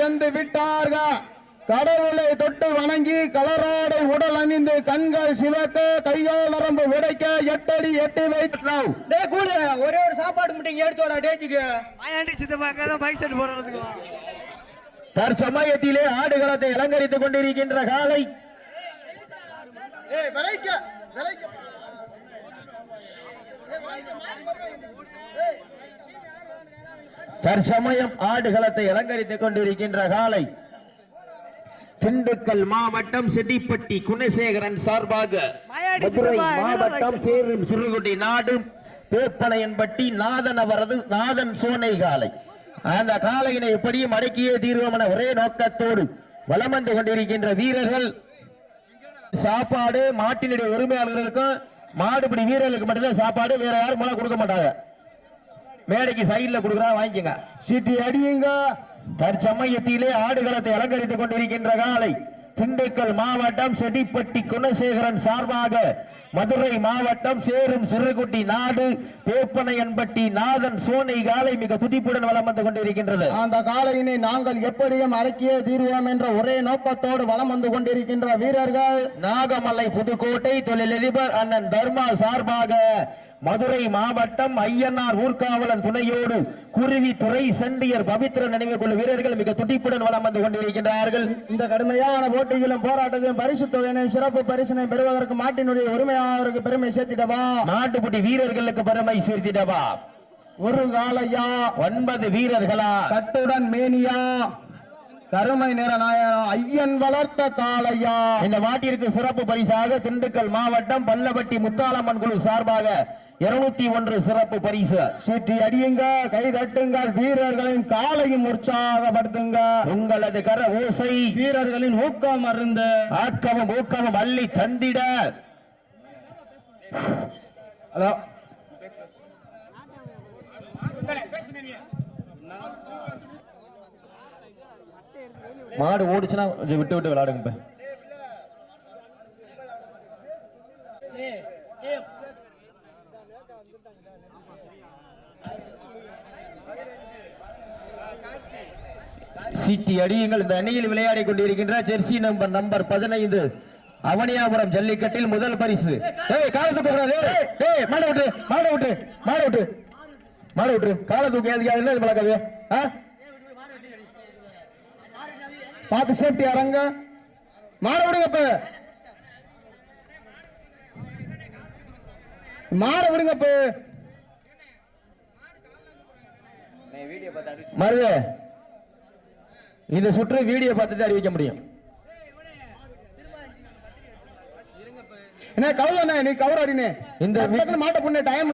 தந்து விட்டார்கள். கடவுளை தொட்டு வணங்கி கலராடை உடல் அணிந்து கண்கள் சிவக்க கைகால் நரம்பு உடைக்க எட்டடி எட்டி வைத்தோம் டேய் கூடு ஒரே ஒரு சாப்பாடு மட்டும் எடுத்து வாடா டேஜுக்கு. மாயாண்டி சித்தப்பாக்க பைக் செட் போடுறதுக்கு வா. தற்சமயத்திலே ஆடுகளத்தை அலங்கரித்துக் கொண்டிருக்கின்ற காலை. தற்சமயம் ஆடுகளத்தை அலங்கரித்துக் கொண்டிருக்கின்ற காலை திண்டுக்கல் மாவட்டம் செட்டிப்பட்டி குணசேகரன் சார்பாக மதுரை மாவட்டம்? சேரும் சிறுகுடி நாடு பேப்பனையன்பட்டி நாதன் அவரது நாதன் சோனை காலை. அந்த காலையினை எப்படியும் அடக்கியே தீர்வோம் என ஒரே நோக்கத்தோடு வலம் வந்து கொண்டிருக்கின்ற வீரர்கள். சாப்பாடு மாட்டினுடைய உரிமையாளர்களுக்கும் மாடுபிடி வீரர்களுக்கு மட்டும்தான் சாப்பாடு வேற யாரும் மூலம் கொடுக்க மாட்டாங்க. மேடைக்கு சைடுல கொடுக்குறா வாங்கிக்கங்க. சீட்டி அடியுங்க. தற்சமயத்திலே ஆடுகளத்தை அலங்கரித்துக் கொண்டிருக்கின்ற காலை திண்டுக்கல் மாவட்டம் செடிப்பட்டி குணசேகரன் சார்பாக மதுரை மாவட்டம் சேரும் சிறுகுட்டி நாடு பேப்பனையன்பட்டி நாதன் சோனை காலை மிக துடிப்புடன் வலம் வந்து கொண்டிருக்கின்றது. அந்த காலையினை நாங்கள் எப்படியும் அடக்கியே தீர்வோம் என்ற ஒரே நோக்கத்தோடு வலம் வந்து கொண்டிருக்கின்ற வீரர்கள். நாகமலை புதுக்கோட்டை தொழிலதிபர் அண்ணன் தர்மா சார்பாக மதுரை மாவட்டம் ஐயனார் ஊர்காவலன் துணையோடு குருவி துறை செண்டியர் பவித்ர நினைவு கொள்ளும் வீரர்கள் மிக துடிப்புடன் வலம் வந்து கொண்டிருக்கின்றார்கள். இந்த கடுமையான போட்டியிலும் போராட்டத்திலும் பரிசு தொகையினையும் சிறப்பு பரிசினை பெறுவதற்கு மாட்டினுடைய உரிமையாளருக்கு பெருமை சேர்த்திடவா? நாட்டுப்புடி வீரர்களுக்கு பெருமை சேர்த்திடவா? ஒரு காலையா? ஒன்பது வீரர்களா? கட்டுடன் மேனியா? கருமை நிற நாயனா ஐயன் வளர்த்த காளையா. இந்த மாட்டிற்கு சிறப்பு பரிசாக திண்டுக்கல் மாவட்டம் பல்லவட்டி முத்தாலம்மன் குழு சார்பாக இருநூத்தி ஒன்று சிறப்பு பரிசு. சீட்டி அடியுங்க கை தட்டுங்கள் வீரர்களின் காலையும் உற்சாகப்படுத்துங்க. உங்களது கர ஓசை வீரர்களின் ஊக்கம் அருந்து. ஆக்கமும் ஊக்கமும் அள்ளி தந்திட. ஹலோ. மாடு ஓடிச்சுன்னா கொஞ்சம் விட்டு விட்டு விளையாடுங்க இப்ப. சீட்டி அடியுங்கள். இந்த அணியில் விளையாடி கொண்டிருக்கின்ற ஜெர்சி நம்பர் நம்பர் பதினைந்து அவனியாபுரம் ஜல்லிக்கட்டில் முதல் பரிசு. ஏய் காலை தூக்க ஏய், மாட விட்டு மாட விட்டு மாட விட்டு மாட விட்டு. காலை என்ன இது பழக்காது ஆ? பார்த்து சேஃப்டி அரங்க மாற விடுங்க இப்ப மாற விடுங்க இப்ப மருது இந்த சுற்று வீடியோ பார்த்து தான் அறிவிக்க முடியும். என்ன கவுதானே நீ கவர் அடினே. இந்த மாட்ட புண்ணே டைம்